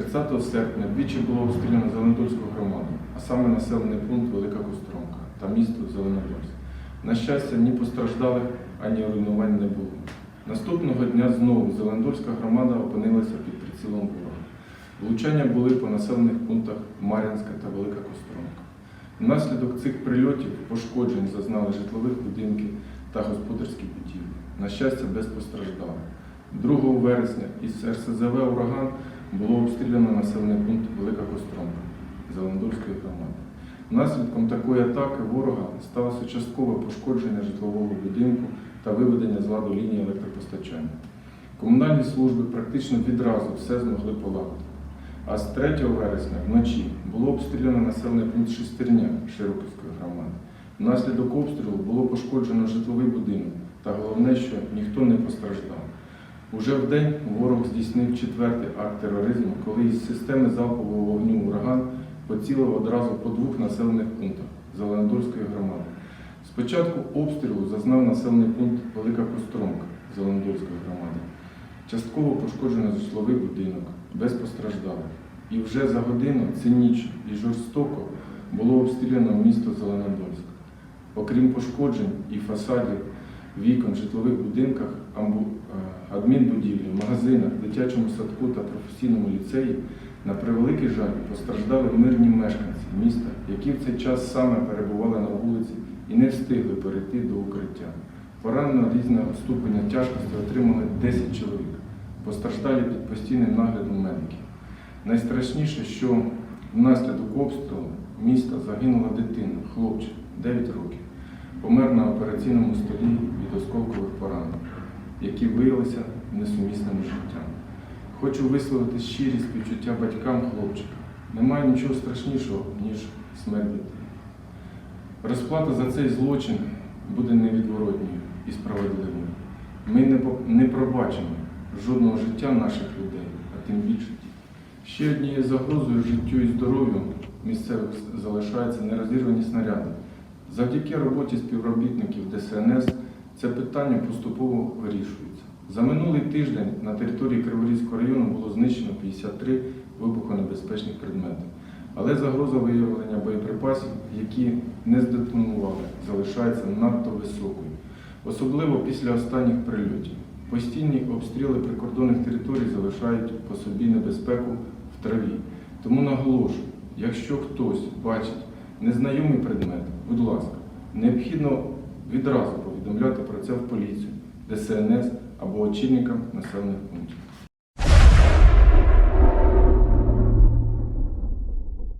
30 серпня двічі було обстріляно Зеленодольську громаду, а саме населений пункт Велика Костромка та місто Зеленодольськ. На щастя, ні постраждалих, ані руйнувань не було. Наступного дня знову Зеленодольська громада опинилася під прицілом ворога. Влучання були по населених пунктах Мар'янська та Велика Костромка. Внаслідок цих прильотів пошкоджень зазнали житлових будинків та господарські будівлі. На щастя, без постраждалих. 2 вересня із РСЗВ «Ураган» було обстріляно населений пункт Велика Костромка Зеленодольської громади. Наслідком такої атаки ворога сталося часткове пошкодження житлового будинку та виведення з ладу лінії електропостачання. Комунальні служби практично відразу все змогли полагодити. А з 3 вересня вночі було обстріляно населений пункт Шестерня Широківської громади. Внаслідок обстрілу було пошкоджено житловий будинок, та головне, що ніхто не постраждав. Уже в день ворог здійснив четвертий акт тероризму, коли із системи залпового вогню ураган поцілив одразу по двох населених пунктах Зеленодольської громади. Спочатку обстрілу зазнав населений пункт Велика Костромка Зеленодольської громади. Частково пошкоджено житловий будинок, без постраждалих. І вже за годину цинічно і жорстоко було обстріляно місто Зеленодольськ. Окрім пошкоджень і фасадів, вікон житлових будинках, е, адмінбудівлі, магазинах, дитячому садку та професійному ліцеї, на превеликий жаль, постраждали мирні мешканці міста, які в цей час саме перебували на вулиці і не встигли перейти до укриття. Поранено різного ступеня тяжкості отримали 10 чоловік, постраждалі під постійним наглядом медиків. Найстрашніше, що внаслідок обстрілу міста загинула дитина, хлопчик, 9 років, помер на операційному столі від осколкових поранень, які виявилися несумісними життям. Хочу висловити щирі співчуття батькам хлопчика. Немає нічого страшнішого, ніж смерть дитини. Розплата за цей злочин буде невідворотною і справедливою. Ми не пробачимо жодного життя наших людей, а тим більше дітей. Ще однією загрозою життю і здоров'ю місцевих залишаються нерозірвані снаряди. Завдяки роботі співробітників ДСНС це питання поступово вирішується. За минулий тиждень на території Криворізького району було знищено 53 вибухонебезпечних предмети. Але загроза виявлення боєприпасів, які не здетонували, залишається надто високою, особливо після останніх прильотів. Постійні обстріли прикордонних територій залишають по собі небезпеку в траві. Тому наголошую, якщо хтось бачить незнайомий предмет, будь ласка, необхідно відразу повідомляти про це в поліцію, ДСНС або очільникам населених пунктів.